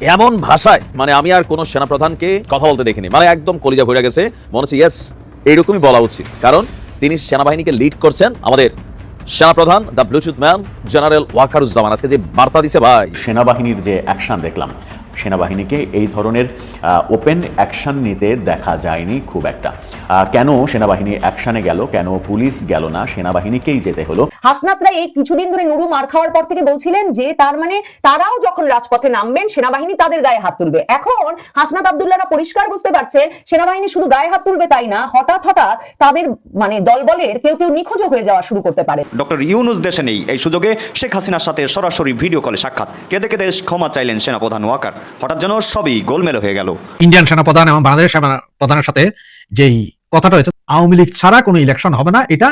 এমন ভাষায় মানে আমি আর কোনো সেনাপ্রধানকে কথা বলতে দেখিনি। মানে একদম কলিজা ভরে গেছে। মনে হচ্ছে, ইয়েস, এইরকমই বলা উচিত। কারণ তিনি সেনাবাহিনীকে লিড করছেন আমাদের সেনাপ্রধান the Bluetooth man general Wakeruzzaman. আজকে যে বার্তা দিছে, ভাই। সেনাবাহিনীর যে অ্যাকশন দেখলাম সেনাবাহিনীকে এই ধরনের ওপেন অ্যাকশন নিতে দেখা যায়নি খুব একটা। কেন সেনাবাহিনী অ্যাকশনে গেল? কেন পুলিশ গেল না? সেনাবাহিনীকেই যেতে হলো। হাসনাতরা এই কিছুদিন ধরে নুরু মার খাওয়ার পর থেকে বলছিলেন যে তার মানে তারাও যখন রাজপথে নামবেন সেনাবাহিনী তাদের গায়ে হাত তুলবে। এখন হাসনাত আবদুল্লাহরা পরিষ্কার বুঝতে পারছেন সেনাবাহিনী শুধু গায়ে হাত তুলবে তাই না? হঠাৎ হঠাৎ তাদের মানে দলবলের কেউ কেউ নিখোঁজ হয়ে যাওয়া শুরু করতে পারে। ডক্টর ইউনুস দেশে নেই। এই সুযোগে শেখ হাসিনার সাথে সরাসরি ভিডিও কলে সাক্ষাৎ। কেঁদে কেঁদে ক্ষমা চাইলেন সেনাপ্রধান ওয়াকার। হঠাৎ যেন সবই গোলমেল হয়ে গেল। ইন্ডিয়ান সেনাপ্রধান এবং বাংলাদেশ সেনা প্রধানের সাথে যেই কথাটা হয়েছে আওয়ামী লীগ ছাড়া কোনো ইলেকশন হবে না। এটা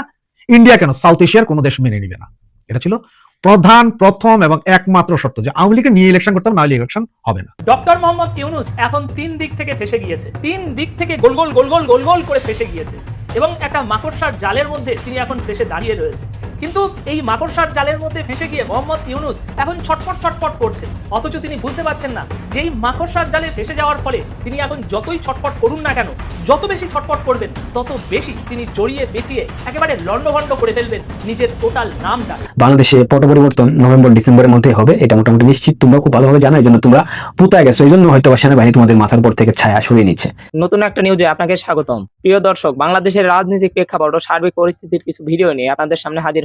ইন্ডিয়া কেন? সাউথ এশিয়ার কোনো দেশ মেনে নিবে না। এটা ছিল প্রধান প্রথম এবং একমাত্র শর্ত যে আওয়ামী লীগের নিয়ে ইলেকশন করতে হবে নাহলে ইলেকশন হবে না। ডক্টর মোহাম্মদ ইউনুস এখন তিন দিক থেকে ফেসে গিয়েছে। তিন দিক থেকে গোল গোল গোল গোল গোল গোল করে ফেসে গিয়েছে। এবং একটা মাকড়সার জালের মধ্যে তিনি এখন ফেসে দাঁড়িয়ে রয়েছে। কিন্তু এই মাকড়সার জালের মধ্যে ফেসে গিয়ে মোহাম্মদ ইউনুস এখন ছটপট ছটপট করছে অথচ তিনি বুঝতে পারছেন না যে এই মাকড়সার জালে ফেসে যাওয়ার ফলে তিনি এখন যতই ছটপট করুন না কেন যত বেশি ছটপট করবেন তত বেশি তিনি জড়িয়ে পেঁচিয়ে একেবারে লন্ডভন্ড করে ফেলবেন নিজের টোটাল নামটা। বাংলাদেশে পট পরিবর্তন নভেম্বর ডিসেম্বরের মধ্যে হবে এটা মোটামুটি নিশ্চিত। তোমরা খুব ভালোভাবে জানো এই জন্য তোমরা পুতায় গেছো। এই জন্য হয়তো সেনাবাহিনী তোমাদের মাথার উপর থেকে ছায়া সরিয়ে নিচ্ছে। নতুন একটা নিউজে আপনাকে স্বাগতম। প্রিয় দর্শক বাংলাদেশের রাজনৈতিক প্রেক্ষাপট ও সার্বিক পরিস্থিতির কিছু ভিডিও নিয়ে আপনাদের সামনে হাজির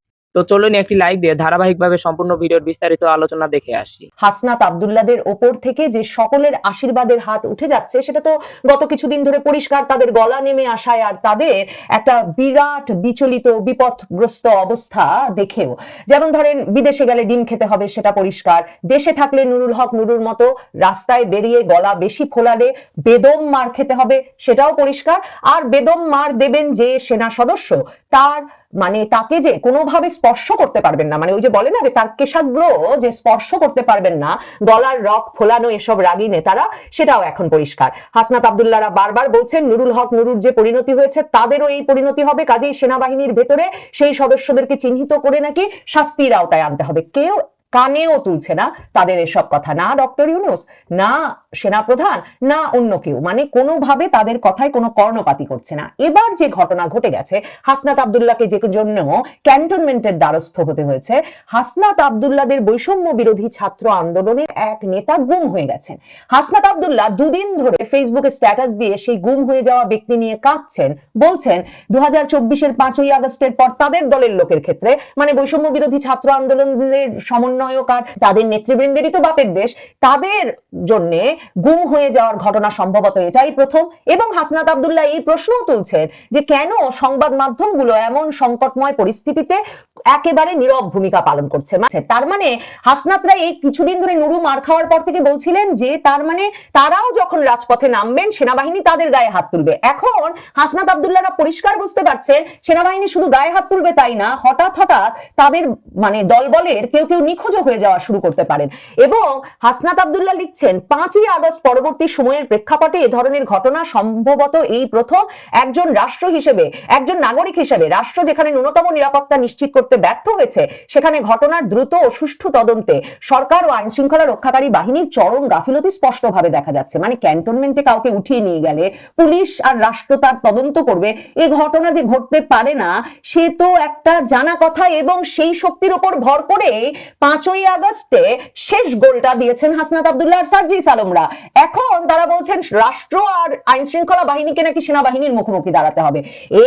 তো চলুন একটি লাইক দিয়ে ধারাবাহিকভাবে সম্পূর্ণ ভিডিওর বিস্তারিত আলোচনা দেখে আসি। হাসনাত আবদুল্লাদের ওপর থেকে যে সকলের আশীর্বাদের হাত উঠে যাচ্ছে, সেটা তো গত কিছুদিন ধরে পরিষ্কার তাদের গলা নেমে আসায় আর তাদের একটা বিরাট বিচলিত, বিপদগ্রস্ত অবস্থা দেখেও। যেমন ধরেন, বিদেশে গেলে ডিম খেতে হবে, সেটা পরিষ্কার। দেশে থাকলে নুরুল হক নুরুর মতো রাস্তায় বেরিয়ে গলা বেশি ফোলালে বেদম মার খেতে হবে, সেটাও পরিষ্কার। আর বেদম মার দেবেন যে সেনা সদস্য, তার মানে তাকে যে কোনোভাবে স্পর্শ করতে পারবেন না মানে ওই যে বলে না যে তার কেশাগ্র যে স্পর্শ করতে পারবেন না, গলার রক ফোলানো এসব রাগী নেতারা, সেটাও এখন পরিষ্কার। হাসনাত আবদুল্লারা বারবার বলছেন, নুরুল হক, নুরুর যে পরিণতি হয়েছে, তাদেরও এই পরিণতি হবে, কাজেই সেনাবাহিনীর ভেতরে সেই সদস্যদেরকে চিহ্নিত করে নাকি শাস্তির আওতায় আনতে হবে। কেউ কানেও তুলছে না। তাদের এসব কথা না ডক্টর ইউনুস, না সেনাপ্রধান, না অন্য কেউ। মানে কোনোভাবে তাদের কথায় কোনো কর্ণপাতি করছে না। এবার যে ঘটনা ঘটে গেছে, হাসনাত আবদুল্লাহকে যে জন্য ক্যান্টনমেন্টের দ্বারস্থ হতে হয়েছে, হাসনাত আবদুল্লাদের বৈষম্য বিরোধী ছাত্র আন্দোলনের এক নেতা গুম হয়ে গেছেন। হাসনাত আবদুল্লাহ দুদিন ধরে ফেসবুকে স্ট্যাটাস দিয়ে সেই গুম হয়ে যাওয়া ব্যক্তি নিয়ে কাঁদছেন। বলছেন দু হাজার চব্বিশের পাঁচই আগস্টের পর তাদের দলের লোকের ক্ষেত্রে মানে বৈষম্য বিরোধী ছাত্র আন্দোলনের সমন্বয়ক আর তাদের নেতৃবৃন্দেরই তো বাপের দেশ। তাদের জন্য গুম হয়ে যাওয়ার ঘটনা সম্ভবত এটাই প্রথম। এবং হাসনাত আবদুল্লাহ এই প্রশ্নও তুলছেন যে কেন সংবাদ মাধ্যমগুলো এমন সংকটময় পরিস্থিতিতে একেবারে নীরব ভূমিকা পালন করছে। মানে তার মানে হাসনাতরা এই কিছুদিন ধরে নুরু মার খাওয়ার পর থেকে বলছিলেন যে, তার মানে তারাও যখন রাজপথে নামবেন, সেনাবাহিনী তাদের গায়ে হাত তুলবে। এখন হাসনাত আবদুল্লাহরা পরিষ্কার বুঝতে পারছেন, সেনাবাহিনী শুধু গায়ে হাত তুলবে তাই না, হঠাৎ হঠাৎ তাদের মানে দলবলের কেউ কেউ নিখোঁজ হয়ে যাওয়া শুরু করতে পারেন। এবং হাসনাত আবদুল্লাহ লিখছেন, পাঁচই আগস্ট পরবর্তী সময়ের প্রেক্ষাপটে এ ধরনের ঘটনা সম্ভবত এই প্রথম একজন রাষ্ট্র হিসেবে, একজন নাগরিক হিসেবে, রাষ্ট্র যেখানে ন্যূনতম নিরাপত্তা নিশ্চিত করতে ব্যর্থ হয়েছে। সেখানে ঘটনার দ্রুত ও সুষ্ঠু তদন্তে সরকার ও আইন শৃঙ্খলা রক্ষাকারী বাহিনীর চরম গাফিলতি স্পষ্টভাবে দেখা যাচ্ছে। মানে ক্যান্টনমেন্টে কাউকে উঠিয়ে নিয়ে গেলে পুলিশ আর রাষ্ট্র তার তদন্ত করবে। এই ঘটনা যে ঘটতে পারে না, সে তো একটা জানা কথা এবং সেই শক্তির উপর ভর করে পাঁচই আগস্টে শেষ গোলটা দিয়েছেন হাসনাত আবদুল্লাহ আর সার্জিস আলমরা। এখন তারা বলছেন, রাষ্ট্র আর আইন শৃঙ্খলা বাহিনীকে নাকি সেনাবাহিনীর মুখোমুখি দাঁড়াতে হবে।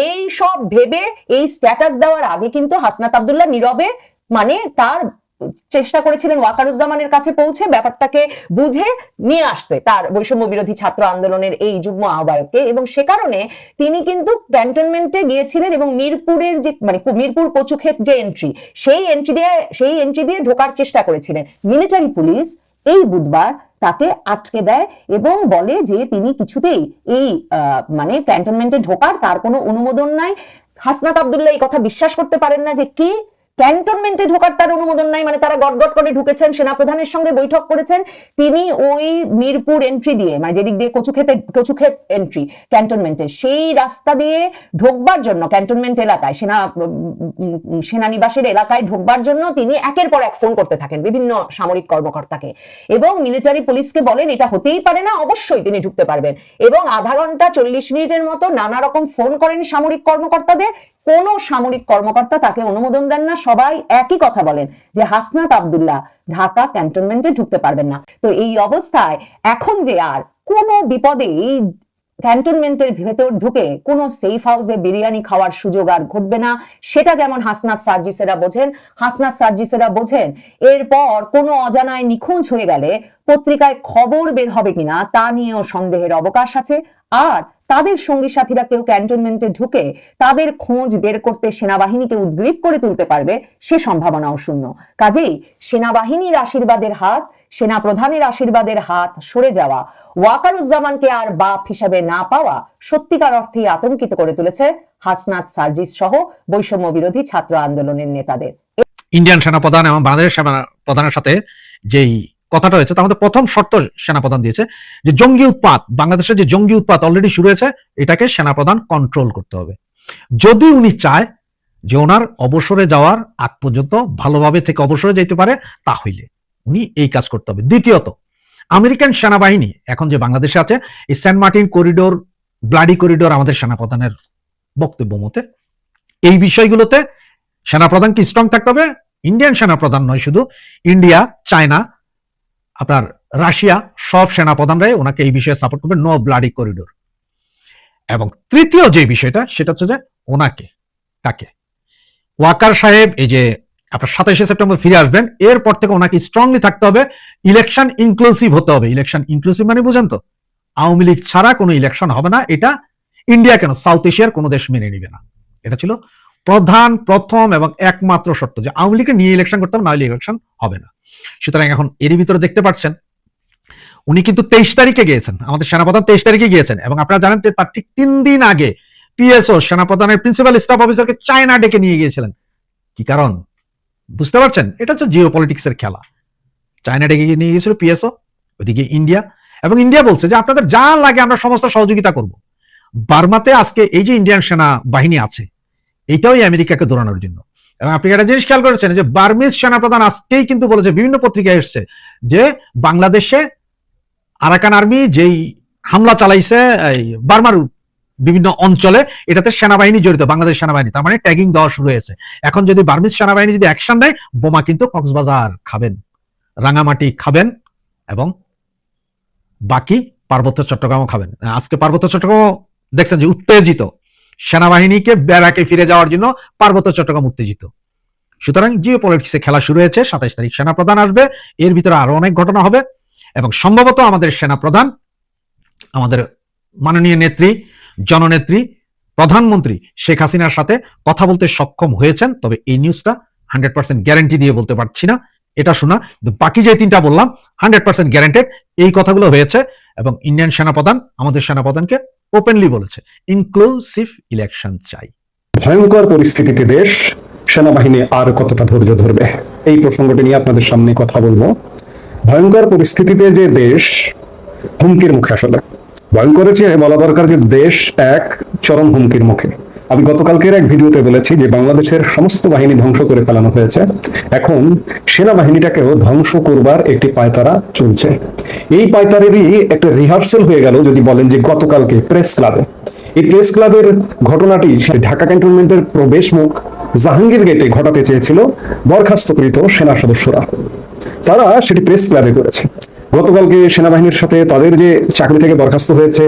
এই সব ভেবে, এই স্ট্যাটাস দেওয়ার আগে কিন্তু হাসনাত আবদুল্লাহ নীরবে মানে তার চেষ্টা করেছিলেন ওয়াকারুজ্জামানের কাছে পৌঁছে, ব্যাপারটাকে বুঝে নিয়ে আসতে তার বৈষম্য বিরোধী ছাত্র আন্দোলনের এই যুগ্ম আহ্বায়ককে এবং সে কারণে তিনি কিন্তু ক্যান্টনমেন্টে গিয়েছিলেন এবং মিরপুরের যে মানে মিরপুর কচুক্ষেত যে এন্ট্রি সেই এন্ট্রি দিয়ে, সেই এন্ট্রি দিয়ে ঢোকার চেষ্টা করেছিলেন। মিলিটারি পুলিশ এই বুধবার তাকে আটকে দেয় এবং বলে যে তিনি কিছুতেই এই মানে ক্যান্টনমেন্টে ঢোকার তার কোনো অনুমোদন নাই। হাসনাত আবদুল্লাহ এই কথা বিশ্বাস করতে পারেন না যে কি ক্যান্টনমেন্টে ঢোকার তার অনুমোদন নাই মানে তারা গটগট করে ঢুকেছেন, সেনাপ্রধানের সঙ্গে বৈঠক করেছেন। তিনি ওই মিরপুর এন্ট্রি দিয়ে মানে যেদিক দিয়ে কচুক্ষেতে, কচুক্ষেত এন্ট্রি ক্যান্টনমেন্টে সেই রাস্তা দিয়ে ঢোকবার জন্য ক্যান্টনমেন্ট এলাকায়, সেনা সেনানিবাসের এলাকায় ঢোকবার জন্য তিনি একের পর এক ফোন করতে থাকেন, বিভিন্ন সামরিক কর্মকর্তাকে। এবং মিলিটারি পুলিশকে বলেন, এটা হতেই পারে না, অবশ্যই তিনি ঢুকতে পারবেন। এবং আধা ঘণ্টা চল্লিশ মিনিটের মতো নানা রকম ফোন করেন সামরিক কর্মকর্তাদের কোন সামরিক কর্মকর্তা তাকে অনুমোদন দেন না। সবাই একই কথা বলেন যে হাসনাত আব্দুল্লাহ ঢাকা ক্যান্টনমেন্টে ঢুকতে পারবেন না। তো এই অবস্থায় এখন যে আর কোনো বিপদে এই ক্যান্টনমেন্টের ভেতর ঢুকে কোনো সেফ হাউসে বিরিয়ানি খাওয়ার সুযোগ আর ঘটবে না। সেটা যেমন হাসনাত সার্জিসেরা বোঝেন, হাসনাত সার্জিসেরা বোঝেন, এরপর কোনো অজানায় নিখোঁজ হয়ে গেলে পত্রিকায় খবর বের হবে কিনা তা নিয়েও সন্দেহের অবকাশ আছে। আর তাদের সঙ্গী সাথীরা কেউ ক্যান্টনমেন্টে ঢুকে তাদের খোঁজ বের করতে সেনাবাহিনীকে উদ্গ্রীব করে তুলতে পারবে, সে সম্ভাবনাও শূন্য। কাজেই সেনাবাহিনীর আশীর্বাদের হাত সেনা প্রধানের আশীর্বাদের হাত সরে যাওয়া, ওয়াকারুজ্জামানকে আর বাপ হিসাবে না পাওয়া সত্যিকার অর্থে আতঙ্কিত করে তুলেছে হাসনাত সার্জিস সহ বৈষম্য বিরোধী ছাত্র আন্দোলনের নেতাদের। ইন্ডিয়ান সেনাপ্রধান এবং বাংলাদেশের সেনা প্রধানের সাথে যেই কথাটা হয়েছে, তার মধ্যে প্রথম শর্ত সেনাপ্রধান দিয়েছে যে জঙ্গি উৎপাত, বাংলাদেশের যে জঙ্গি উৎপাত অলরেডি শুরু হয়েছে, এটাকে সেনাপ্রধান কন্ট্রোল করতে হবে। যদি উনি চায় যে ওনার অবসরে যাওয়ার আগ পর্যন্ত ভালোভাবে থেকে অবসরে যেতে পারে তা হইলে উনি এই কাজ করতে হবে। দ্বিতীয়ত, আমেরিকান সেনাবাহিনী, এখন যে বাংলাদেশে আছে, এই Saint Martin corridor bloody corridor আমাদের সেনাপ্রধানের বক্তব্য মতে, এই বিষয়গুলোতে সেনাপ্রধান কি স্ট্রং থাকতে হবে। ইন্ডিয়ান সেনাপ্রধান নয় শুধু ইন্ডিয়া চায়না আপনার রাশিয়া সব সেনাপ্রধানরাই ওনাকে এই বিষয়ে সাপোর্ট করবে নো ব্লাডি করিডোর এবং তৃতীয় যে বিষয়টা, সেটা হচ্ছে যে ওনাকে, কাকে? ওয়াকার সাহেব, এই যে আপনার সাতাইশে সেপ্টেম্বর ফিরে আসবেন, এরপর থেকে ওনাকে স্ট্রংলি থাকতে হবে ইলেকশন ইনক্লুসিভ হতে হবে। ইলেকশন ইনক্লুসিভ মানে বুঝেন তো, আওয়ামী লীগ ছাড়া কোনো ইলেকশন হবে না, এটা ইন্ডিয়া কেন সাউথ এশিয়ার কোনো দেশ মেনে নিবে না। এটা ছিল প্রধান, প্রথম এবং একমাত্র শর্ত যে আওয়ামী লীগকে নিয়ে ইলেকশন করতে হবে নাহলে ইলেকশন হবে না। সুতরাং এখন এরই ভিতরে দেখতে পাচ্ছেন, উনি কিন্তু তেইশ তারিখে গিয়েছেন, আমাদের সেনাপ্রধান তেইশ তারিখে গিয়েছেন এবং আপনারা জানেন যে তার ঠিক তিন দিন আগে পিএসও, সেনাপ্রধানের প্রিন্সিপাল স্টাফ অফিসারকে চায়না ডেকে নিয়ে গিয়েছিলেন। কি কারণ? বুঝতে পারছেন? এটা হচ্ছে জিও পলিটিক্স এর খেলা। চায়না ডেকে নিয়ে গিয়েছিল পিএসও ওইদিকে ইন্ডিয়া এবং ইন্ডিয়া বলছে যে আপনাদের যা লাগে আমরা সমস্ত সহযোগিতা করব। বার্মাতে আজকে এই যে ইন্ডিয়ান সেনা বাহিনী আছে এইটাই আমেরিকাকে দৌড়ানোর জন্য। এবং আপনি একটা জিনিস খেয়াল করেছেন, যে বার্মিজ সেনাপ্রধান আজকেই কিন্তু বলেছে, বিভিন্ন পত্রিকায় এসছে, যে বাংলাদেশে আরাকান আর্মি যেই হামলা চালাইছে, এই বার্মার বিভিন্ন অঞ্চলে, এটাতে সেনাবাহিনী জড়িত, বাংলাদেশ সেনাবাহিনী, তার মানে ট্যাগিং দেওয়া শুরু হয়েছে। এখন যদি বার্মিজ সেনাবাহিনী যদি অ্যাকশন নেয় বোমা কিন্তু কক্সবাজার খাবেন, রাঙামাটি খাবেন, এবং বাকি পার্বত্য চট্টগ্রামও খাবেন। আজকে পার্বত্য চট্টগ্রাম দেখছেন যে উত্তেজিত। সেনাবাহিনীকে ব্যারাকে ফিরে যাওয়ার জন্য পার্বত্য চট্টগ্রাম উত্তেজিত। সুতরাং জিও পলিটিক্সে খেলা শুরু হয়েছে সাতাইশ তারিখ সেনাপ্রধান আসবে। এর ভিতরে আরও অনেক ঘটনা হবে এবং সম্ভবত আমাদের সেনাপ্রধান, আমাদের মাননীয় নেত্রী, জননেত্রী, প্রধানমন্ত্রী শেখ হাসিনার সাথে কথা বলতে সক্ষম হয়েছেন, তবে এই নিউজটা হান্ড্রেড পার্সেন্ট গ্যারান্টি দিয়ে বলতে পারছি না। এটা শোনা, কিন্তু বাকি যে তিনটা বললাম, হান্ড্রেড পার্সেন্ট গ্যারান্টেড এই কথাগুলো হয়েছে এবং ইন্ডিয়ান সেনাপ্রধান, আমাদের সেনাপ্রধানকে ওপেনলি বলেছে ইনক্লুসিভ ইলেকশন চাই। ভয়ঙ্কর পরিস্থিতিতে দেশ, সেনাবাহিনী আর কতটা ধৈর্য ধরবে? এই প্রসঙ্গটি নিয়ে আপনাদের সামনে কথা বলব। ভয়ঙ্কর পরিস্থিতিতে যে দেশ, হুমকির মুখে আসলে। ভয়ঙ্করের চেয়ে বলা দরকার যে দেশ এক চরম হুমকির মুখে। আমি গতকালকের এক ভিডিওতে বলেছি যে বাংলাদেশের সমস্ত বাহিনী ধ্বংস করে ফেলানো হয়েছে। এখন সেনাবাহিনীটাকেও ধ্বংস করবার একটি পায়তারা চলছে। এই পায়তারেরই একটা রিহার্সেল হয়ে গেল যদি বলেন যে গতকালকে প্রেস ক্লাবে এই প্রেস ক্লাবের ঘটনাটি ঢাকা ক্যান্টনমেন্টের প্রবেশ মুখ জাহাঙ্গীর গেটে ঘটাতে চেয়েছিল বরখাস্তকৃত সেনা সদস্যরা। তারা সেটি প্রেস ক্লাবে করেছে। গতকালকে সেনাবাহিনীর সাথে তাদের যে চাকরি থেকে বরখাস্ত হয়েছে,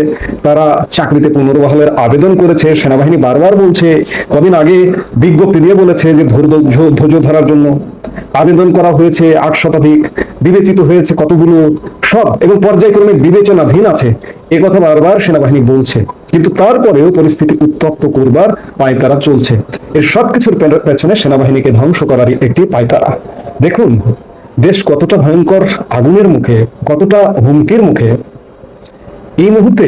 তারা চাকরিতে পুনর্বহালের আবেদন করেছে। সেনাবাহিনী বারবার বলছে, কদিন আগে বিজ্ঞপ্তি দিয়ে বলেছে যে ধৈর্য ধরার জন্য আবেদন করা হয়েছে আট শতাধিক, বিবেচিত হয়েছে কতগুলো সব এবং পর্যায়ক্রমে বিবেচনাধীন আছে। এ কথা বারবার সেনাবাহিনী বলছে। কিন্তু তারপরেও পরিস্থিতি উত্তপ্ত করবার পায়তারা চলছে। এর সবকিছুর পেছনে সেনাবাহিনীকে ধ্বংস করারই একটি পায়তারা। দেখুন দেশ কতটা ভয়ঙ্কর আগুনের মুখে, কতটা হুমকির মুখে, এই মুহূর্তে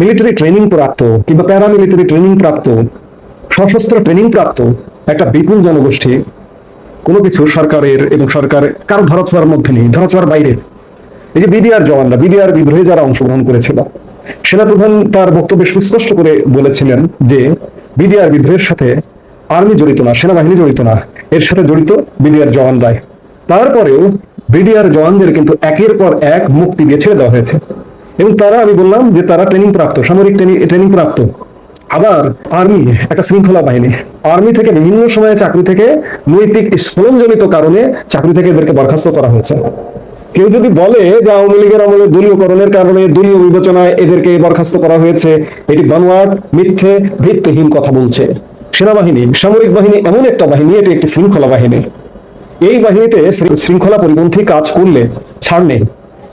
মিলিটারি ট্রেনিং প্রাপ্ত কিংবা প্যারামিলিটারি ট্রেনিং প্রাপ্ত, সশস্ত্র ট্রেনিং প্রাপ্ত একটা বিপুল জনগোষ্ঠী, কোনো কিছু সরকারের এবং সরকার কারও ধরাছোঁয়ার মধ্যে নেই, ধরাছোঁয়ার বাইরে। এই যে বিডিআর জওয়ানরা বিডিআর বিদ্রোহে যারা অংশগ্রহণ করেছিল, সেনাপ্রধান তার বক্তব্যে সুস্পষ্ট করে বলেছিলেন যে বিডিআর বিদ্রোহের সাথে আর্মি জড়িত না, সেনাবাহিনী জড়িত না, এর সাথে জড়িত বিডিআর জওয়ানরাই। তারপরেও বিডিআর জওয়ানদের কিন্তু একের পর এক মুক্তি দিয়ে ছেড়ে দেওয়া হয়েছে। এবং তারা, আমি বললাম যে তারা ট্রেনিং প্রাপ্ত, সামরিক ট্রেনিং প্রাপ্ত। আবার আর্মি একটা শৃঙ্খলা বাহিনী। আর্মি থেকে বিভিন্ন সময়ে চাকরি থেকে নৈতিক স্ফলনজনিত কারণে চাকরি থেকে এদেরকে বরখাস্ত করা হয়েছে। কেউ যদি বলে যে আওয়ামী লীগের আমলে দলীয়করণের কারণে দলীয় বিবেচনায় এদেরকে বরখাস্ত করা হয়েছে, এটি বানোয়াট, মিথ্যে, ভিত্তিহীন কথা বলছে। সেনাবাহিনী, সামরিক বাহিনী এমন একটা বাহিনী, এটি একটি শৃঙ্খলা বাহিনী। এই বাহিনীতে শৃঙ্খলা পরিপন্থী কাজ করলে ছাড় নেই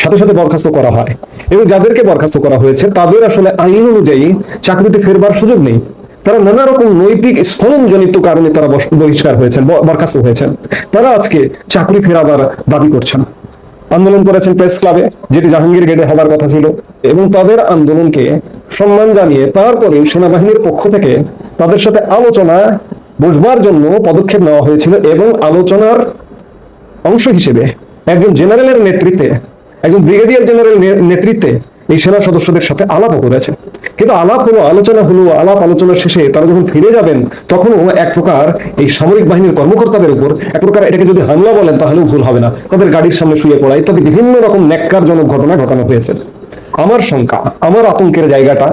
সাথে সাথে বরখাস্ত করা হয়। এবং যাদেরকে বরখাস্ত করা হয়েছে, তাদের আসলে আইন অনুযায়ী চাকরিতে ফেরবার সুযোগ নেই। তারা নানা রকম নৈতিক স্খলনজনিত কারণে তারা বহিষ্কার হয়েছেন বরখাস্ত হয়েছেন। তারা আজকে চাকরি ফেরাবার দাবি করছেন। আন্দোলন করেছেন প্রেস ক্লাবে, যেটি জাহাঙ্গীর গেটে হবার কথা ছিল। এবং তাদের আন্দোলনকে সম্মান জানিয়ে তারপরে সেনাবাহিনীর পক্ষ থেকে তাদের সাথে আলোচনা বসবার জন্য পদক্ষেপ নেওয়া হয়েছিল এবং আলোচনার অংশ হিসেবে একজন জেনারেলের নেতৃত্বে, একজন ব্রিগেডিয়ার জেনারেল নেতৃত্বে এই সেনা সদস্যদের সাথে আলাপও করেছে কিন্তু আলাপ হলো, আলোচনা হলো, আলাপ আলোচনা শেষে তারা যখন ফিরে যাবেন, তখনও এক প্রকার এই সামরিক বাহিনীর কর্মকর্তাদের উপর, এক প্রকার এটাকে যদি হামলা বলেন তাহলেও ভুল হবে না। তাদের গাড়ির সামনে শুয়ে পড়া, ইত্যাদি বিভিন্ন রকম ন্যাক্কারজনক ঘটনা ঘটানো হয়েছে। আমার শঙ্কা, আমার আতঙ্কের জায়গাটা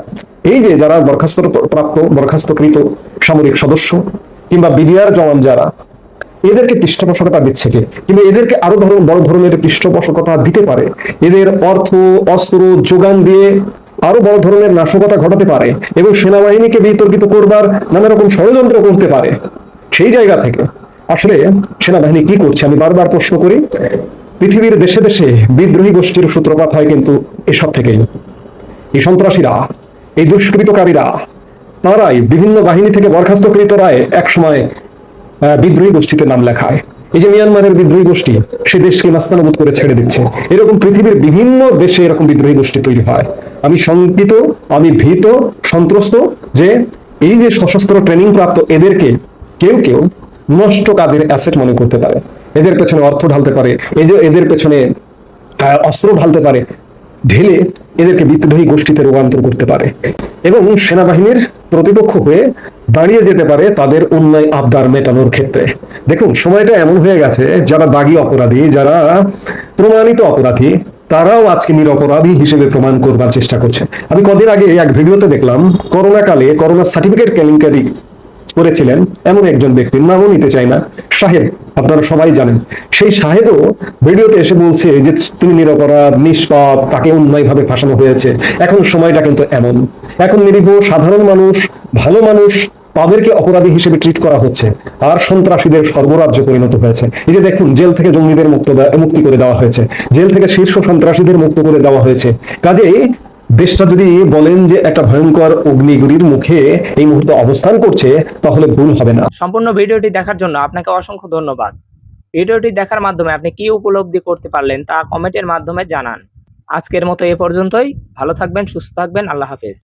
এই যে যারা বরখাস্ত প্রাপ্ত বরখাস্তকৃত সামরিক সদস্য কিংবা বিডিআর জওয়ান যারা, এদেরকে পৃষ্ঠপোষকতা দিচ্ছে কে? কিন্তু এদেরকে আরও ধরনের বড় ধরনের পৃষ্ঠপোষকতা দিতে পারে? এদের অর্থ, অস্ত্র, যোগান দিয়ে আরও বড় ধরনের নাশকতা ঘটাতে পারে এবং সেনাবাহিনীকে বিতর্কিত করবার নানা রকম ষড়যন্ত্র করতে পারে সেই জায়গা থেকে। আসলে সেনাবাহিনী কি করছে? আমি বারবার প্রশ্ন করি, পৃথিবীর দেশে দেশে বিদ্রোহী গোষ্ঠীর সূত্রপাত হয় কিন্তু এসব থেকেই। এই সন্ত্রাসীরা, এই দুষ্কৃতকারীরা তারাই বিভিন্ন বাহিনী থেকে বরখাস্তকৃতরায় একসময় বিদ্রোহী গোষ্ঠীতে নাম লেখায়। এই যে মিয়ানমারের বিদ্রোহী গোষ্ঠী, সে দেশকে নাস্তানাবুদ করে ছেড়ে দিচ্ছে। এরকম পৃথিবীর বিভিন্ন দেশে এরকম বিদ্রোহী গোষ্ঠী তৈরি হয়। আমি শঙ্কিত, আমি ভীত, সন্ত্রস্ত যে এই যে সশস্ত্র ট্রেনিং প্রাপ্ত এদেরকে কেউ কেউ নষ্ট কাজের অ্যাসেট মনে করতে পারে। এদের পেছনে অর্থ ঢালতে পারে, এই যে এদের পেছনে অস্ত্র ঢালতে পারে, ঢেলে এদেরকে বিদ্রোহী গোষ্ঠীতে রূপান্তর করতে পারে। এবং সেনাবাহিনীর প্রতিপক্ষ হয়ে দাঁড়িয়ে যেতে পারে তাদের অন্যায় আবদার মেটানোর ক্ষেত্রে। দেখুন, সময়টা এমন হয়ে গেছে, যারা দাগি অপরাধী, যারা প্রমাণিত অপরাধী, তারাও আজকে নিরপরাধী হিসেবে প্রমাণ করবার চেষ্টা করছে। আমি কদিন আগে এক ভিডিওতে দেখলাম করোনা কালে করোনা সার্টিফিকেট কেলেঙ্কারি করেছিলেন এমন একজন ব্যক্তির নামও নিতে চাই না শাহেদ আপনারা সবাই জানেন। সেই শাহেদও ভিডিওতে এসে বলছে যে তিনি নিরপরাধ, নিষ্পাপ, তাকে অন্যায়ভাবে ফাঁসানো হয়েছে। এখন সময়টা কিন্তু এমন। এখন নিরীহ, সাধারণ মানুষ, ভালো মানুষ, তাদেরকে অপরাধী হিসেবে ট্রিট করা হচ্ছে। আর সন্ত্রাসীদের সর্বরাজ্য পরিণত হয়েছে। এই যে দেখুন, জেল থেকে জঙ্গিদের মুক্ত মুক্তি করে দেওয়া হয়েছে। জেল থেকে শীর্ষ সন্ত্রাসীদের মুক্ত করে দেওয়া হয়েছে। কাজেই দেশটা যদি বলেন যে একটা ভয়ঙ্কর অগ্নিগুড়ির মুখে এই মুহূর্তে অবস্থান করছে, তাহলে ভুল হবে না। সম্পূর্ণ ভিডিওটি দেখার জন্য আপনাকে অসংখ্য ধন্যবাদ। ভিডিওটি দেখার মাধ্যমে আপনি কি উপলব্ধি করতে পারলেন তা কমেন্টের মাধ্যমে জানান। আজকের মতো এ পর্যন্তই। ভালো থাকবেন, সুস্থ থাকবেন। আল্লাহ হাফেজ।